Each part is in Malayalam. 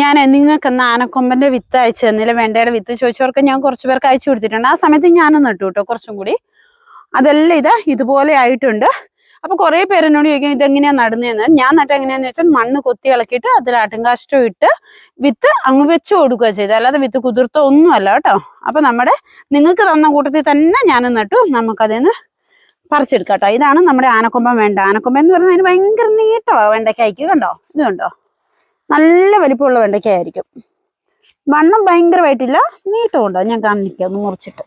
ഞാൻ നിങ്ങൾക്ക് ഇന്ന് ആനക്കൊമ്പന്റെ വിത്ത് അയച്ചു തന്നില്ല വെണ്ടയുടെ വിത്ത് ചോദിച്ചവർക്ക് ഞാൻ കുറച്ച് പേർക്ക് അയച്ചു കൊടുത്തിട്ടുണ്ട്. ആ സമയത്ത് ഞാനും നട്ടു കേട്ടോ കുറച്ചും കൂടി. അതെല്ലാം ഇത് ഇതുപോലെ ആയിട്ടുണ്ട്. അപ്പൊ കുറെ പേരെന്നോട് ചോദിക്കും ഇതെങ്ങനെയാ നടുന്നതെന്ന്? ഞാൻ നട്ട എങ്ങനെയാന്ന് വെച്ചാൽ മണ്ണ് കൊത്തി ഇളക്കിയിട്ട് അതിൽ ആട്ടുംകാഷ്ടം ഇട്ട് വിത്ത് അങ്ങ് വെച്ച് കൊടുക്കുക ചെയ്തത്. അല്ലാതെ വിത്ത് കുതിർത്ത ഒന്നുമല്ല കേട്ടോ. അപ്പൊ നമ്മുടെ നിങ്ങൾക്ക് തന്ന കൂട്ടത്തിൽ തന്നെ ഞാൻ നട്ടു നമുക്കതിൽ നിന്ന് പറിച്ചെടുക്കാം കേട്ടോ. ഇതാണ് നമ്മുടെ ആനക്കൊമ്പൻ വേണ്ട. ആനക്കൊമ്പൻ എന്ന് പറഞ്ഞാൽ അതിന് ഭയങ്കര നീട്ടമാണ് വെണ്ടയ്ക്കായ്ക്ക് കണ്ടോ? ഇത് കണ്ടോ നല്ല വലിപ്പമുള്ള വെണ്ടയ്ക്കായിരിക്കും വണ്ണം ഭയങ്കരമായിട്ടില്ല നീട്ടമുണ്ടോ ഞാൻ കാണിക്കാം ഒന്ന് മുറിച്ചിട്ട്.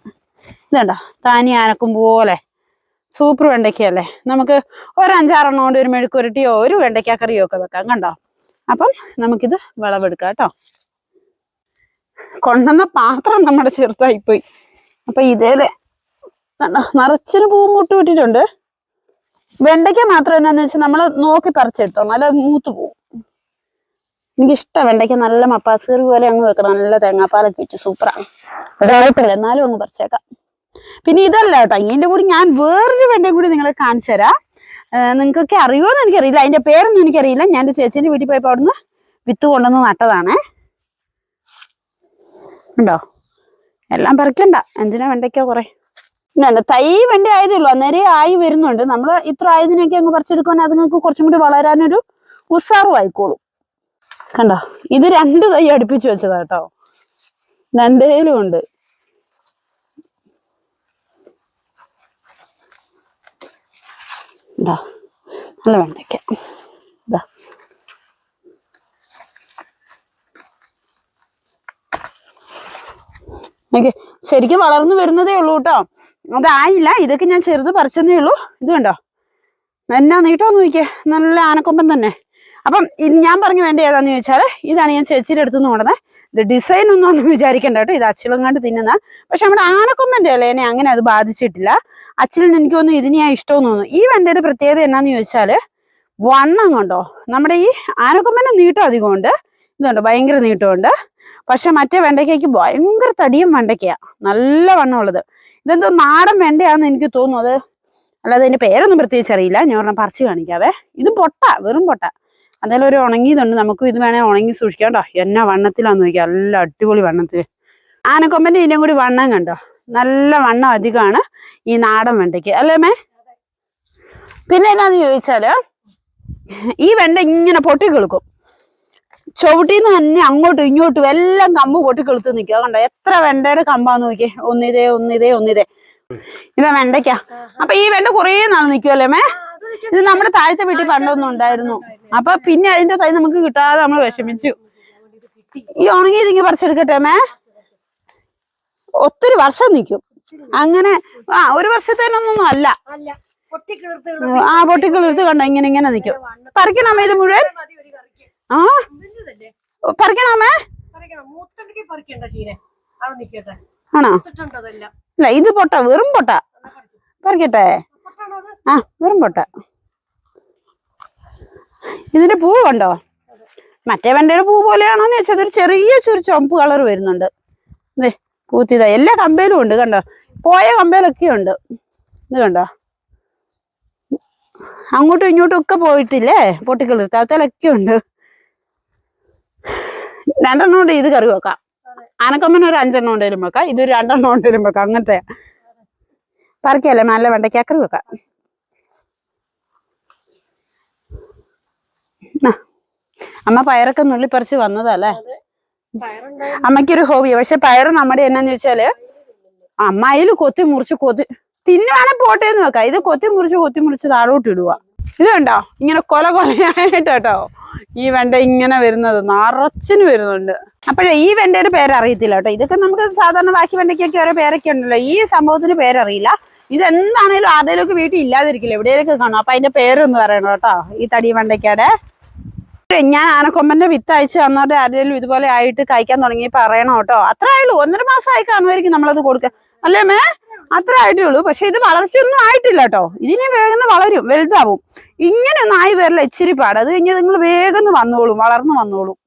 ഇതുണ്ടോ താനി ആനക്കും പോലെ സൂപ്പർ വെണ്ടയ്ക്കല്ലേ നമുക്ക് ഒരു അഞ്ചാറെണ്ണം കൊണ്ട് ഒരു മെഴുക്കുരട്ടിയോ ഒരു വെണ്ടയ്ക്കാക്കറിയോ ഒക്കെ വെക്കാം കണ്ടോ? അപ്പം നമുക്കിത് വിളവെടുക്കാം കേട്ടോ. കൊണ്ടുവന്ന പാത്രം നമ്മുടെ ചെറുതായിപ്പോയി. അപ്പൊ ഇതേലെ നിറച്ചിന് നിറച്ചൊരു പൂ മുട്ട് വിട്ടിട്ടുണ്ട്. വെണ്ടയ്ക്ക മാത്രം എന്നാന്ന് വെച്ചാൽ നമ്മൾ നോക്കി പറിച്ചെടുത്തോണം അല്ല മൂത്ത് പോവും. എനിക്കിഷ്ടം വെണ്ടയ്ക്ക് നല്ല മപ്പാസ് പോലെ അങ്ങ് വെക്കണം. നല്ല തേങ്ങാപ്പാലൊക്കെ വെച്ച് സൂപ്പറാണ്. കുഴപ്പമില്ല എന്നാലും അങ്ങ് പറിച്ചേക്കാം. പിന്നെ ഇതല്ല കേട്ടോ ഇതിന്റെ കൂടി ഞാൻ വേറൊരു വെണ്ടയും കൂടി നിങ്ങളെ കാണിച്ചു തരാം. നിങ്ങൾക്കൊക്കെ അറിയുമോന്ന് എനിക്കറിയില്ല. അതിന്റെ പേരൊന്നും എനിക്കറിയില്ല. ഞാൻ എന്റെ ചേച്ചീന്റെ വീട്ടിൽ പോയപ്പോൾ അവിടുന്ന് വിത്ത് കൊണ്ടുവന്ന് നട്ടതാണേ. ഉണ്ടോ? എല്ലാം പറിക്കണ്ട. എന്തിനാ വെണ്ടയ്ക്ക കുറെ? പിന്നെ തൈ വെണ്ട ആയതേ ഉള്ളൂ അന്നേരം ആയി വരുന്നുണ്ട്. നമ്മൾ ഇത്ര ആയതിനൊക്കെ അങ്ങ് പറിച്ചെടുക്കുവാൻ അതുങ്ങൾക്ക് കുറച്ചും കൂടി വളരാനൊരു ഉത്സാഹം ആയിക്കോളും. കണ്ടോ? ഇത് രണ്ട് തൈ അടുപ്പിച്ച് വെച്ചതാ കേട്ടോ. രണ്ടേലും ഉണ്ട്. നല്ല വെണ്ടയ്ക്ക. ശരിക്കും വളർന്നു വരുന്നതേ ഉള്ളൂ കേട്ടോ. അതായില്ല ഇതൊക്കെ ഞാൻ ചെറുത് പറിച്ചെന്നേ ഉള്ളൂ. ഇത് കണ്ടോ? എന്നാ നീട്ടോന്ന് നോക്കിയേ. നല്ല ആനക്കൊമ്പൻ തന്നെ. അപ്പം ഞാൻ പറഞ്ഞു വേണ്ട ഏതാന്ന് ചോദിച്ചാൽ ഇതാണ് ഞാൻ ചേച്ചിയുടെ അടുത്തുനിന്ന് കൊണ്ടത് ഇത് ഡിസൈൻ ഒന്നും ഒന്നും വിചാരിക്കേണ്ട കേട്ടോ. ഇത് അച്ചിളങ്ങാണ്ട് തിന്നുന്ന. പക്ഷെ നമ്മുടെ ആനക്കൊമ്പന്റെ ഇലേനെ അങ്ങനെ അത് ബാധിച്ചിട്ടില്ല. അച്ചിലിന് എനിക്ക് തോന്നുന്നു ഇതിനെ ഞാൻ ഇഷ്ടമെന്ന് തോന്നുന്നു. ഈ വെണ്ടയുടെ പ്രത്യേകത എന്നാന്ന് ചോദിച്ചാൽ വണ്ണം കൊണ്ടോ? നമ്മുടെ ഈ ആനക്കൊമ്പന്റെ നീട്ടം അധികം ഉണ്ട്. ഇതുണ്ട് ഭയങ്കര നീട്ടമുണ്ട് പക്ഷെ മറ്റേ വെണ്ടയ്ക്കയ്ക്ക് ഭയങ്കര തടിയും വെണ്ടയ്ക്കയാണ് നല്ല വണ്ണമുള്ളത്. ഇതെന്തോ നാടൻ വെണ്ടയാണെന്ന് എനിക്ക് തോന്നുന്നു അത്. അല്ലാതെ അതിന്റെ പേരൊന്നും പ്രത്യേകിച്ച് അറിയില്ല. ഞാൻ പറഞ്ഞാൽ പറിച്ചു കാണിക്കാവേ. ഇതും പൊട്ട വെറും പൊട്ട. അതേലും ഒരു ഉണങ്ങിയതുണ്ട്. നമുക്കും ഇത് വേണേൽ ഉണങ്ങി സൂക്ഷിക്കാം കേട്ടോ. എന്നാ വണ്ണത്തിലാന്ന് നോക്കിയാൽ നല്ല അടിപൊളി വണ്ണത്തിൽ ആനക്കൊമ്പന്റെ ഇതിന്റെയും കൂടി വണ്ണം കണ്ടോ? നല്ല വണ്ണം അധികമാണ് ഈ നാടൻ വെണ്ടയ്ക്ക്. അല്ലേ മേ പിന്നെ എന്നാന്ന് ചോദിച്ചാൽ ഈ വെണ്ട ഇങ്ങനെ പൊട്ടി കിളുക്കും ചവിട്ടിന്ന് തന്നെ അങ്ങോട്ടും ഇങ്ങോട്ടും എല്ലാം കമ്പ് പൊട്ടി കിളുത്ത് നിൽക്കുക കണ്ടോ? എത്ര വെണ്ടയുടെ കമ്പാന്ന് നോക്കിയേ. ഒന്നിതേ ഒന്നിതേ ഒന്നിതേ. ഇതാ വെണ്ടയ്ക്ക. അപ്പൊ ഈ വെണ്ട കുറേ നാൾ നിൽക്കുമല്ലേ മേ ഇത് നമ്മുടെ താഴത്തെ വീട്ടിൽ പണ്ടൊന്നും ഉണ്ടായിരുന്നു. അപ്പൊ പിന്നെ അതിന്റെ തൈ നമുക്ക് കിട്ടാതെ നമ്മൾ വിഷമിച്ചു. ഈ ഉണങ്ങി ഇതിങ്ങി പറിച്ചെടുക്കട്ടെ മേ ഒത്തിരി വർഷം നിൽക്കും അങ്ങനെ ആ ഒരു വർഷത്തേനൊന്നും അല്ല. ആ പൊട്ടിക്കിളിർത്ത് കണ്ട? ഇങ്ങനെ ഇങ്ങനെ നിൽക്കും പറിക്കണമേ ഇത് മുഴുവൻ? ആ? പറിക്കണമേ ആണോ? അല്ല ഇത് പൊട്ട വെറും പൊട്ട. പറിക്കട്ടെ? ആ വെറും പൊട്ട ഇതിന്റെ പൂ കണ്ടോ? മറ്റേ വെണ്ടയുടെ പൂ പോലെയാണോ എന്ന് വെച്ചാൽ അതൊരു ചെറിയ ചൊരു ചുവപ്പ് കളർ വരുന്നുണ്ട്. ഇതേ പൂത്തിത. എല്ലാ കമ്പയിലും ഉണ്ട് കണ്ടോ? പോയ കമ്പയിലൊക്കെ ഉണ്ട്. ഇത് കണ്ടോ? അങ്ങോട്ടും ഇങ്ങോട്ടും ഒക്കെ പോയിട്ടില്ലേ? പൊട്ടിക്കിളിർത്ത് അവത്തേലൊക്കെ ഉണ്ട്. രണ്ടെണ്ണം കൊണ്ട് ഇത് കറി വെക്കാം. ആനക്കമ്മന് ഒരു അഞ്ചെണ്ണം ഉണ്ടെങ്കിലും വെക്കാം. ഇതൊരു രണ്ടെണ്ണം ഉണ്ടെങ്കിലും വെക്കാം. അങ്ങനത്തെ. പറക്കല്ലേ നല്ല വെണ്ടയ്ക്കാക്കറി വെക്കാം. അമ്മ പയറൊക്കെ നുള്ളിപ്പറിച്ച് വന്നതല്ലേ? അമ്മയ്ക്കൊരു ഹോബി പക്ഷെ പയർ നമ്മുടെ എന്നാന്ന് അമ്മ അതിൽ കൊത്തി മുറിച്ച് കൊത്തി തിന്നുവാണെ പോട്ടെ എന്ന് വെക്കാം. ഇത് കൊത്തി മുറിച്ച് കൊത്തി മുറിച്ച് താഴോട്ട് ഇടുക ഇത് കണ്ടോ? ഇങ്ങനെ കൊല കൊലയായിട്ട് കേട്ടോ. ഈ വെണ്ട ഇങ്ങനെ വരുന്നത് നിറച്ചിന് വരുന്നുണ്ട്. അപ്പോഴേ ഈ വെണ്ടയുടെ പേരറിയത്തില്ല കേട്ടോ. ഇതൊക്കെ നമുക്ക് സാധാരണ ബാക്കി വെണ്ടയ്ക്കൊക്കെ ഓരോ പേരൊക്കെ ഉണ്ടല്ലോ. ഈ സംഭവത്തിന് പേരറിയില്ല. ഇത് എന്താണെങ്കിലും ആരുടെയൊക്കെ വീട്ടിൽ ഇല്ലാതിരിക്കില്ല. എവിടെയൊക്കെ കാണും. അപ്പൊ അതിന്റെ പേരൊന്ന് പറയണം കേട്ടോ. ഈ തടി വെണ്ടയ്ക്കയുടെ ഞാൻ ആനക്കൊമ്പന്റെ വിത്ത് അയച്ച് തന്നവരുടെ ആരെങ്കിലും ഇതുപോലെ ആയിട്ട് കഴിക്കാൻ തുടങ്ങി പറയണം കേട്ടോ. അത്ര ആയുള്ളൂ. ഒന്നര മാസമായി കാണുമായിരിക്കും നമ്മളത് കൊടുക്കുക അല്ലേ മേ അത്ര ആയിട്ടേ ഉള്ളൂ പക്ഷെ ഇത് വളർച്ചയൊന്നും ആയിട്ടില്ല കേട്ടോ. ഇതിനി വേഗം വളരും വലുതാവും. ഇങ്ങനെ ഒന്നായി വരില്ല ഇച്ചിരി പാട് അത് കഴിഞ്ഞാൽ നിങ്ങൾ വേഗം വന്നോളും വളർന്നു വന്നോളും.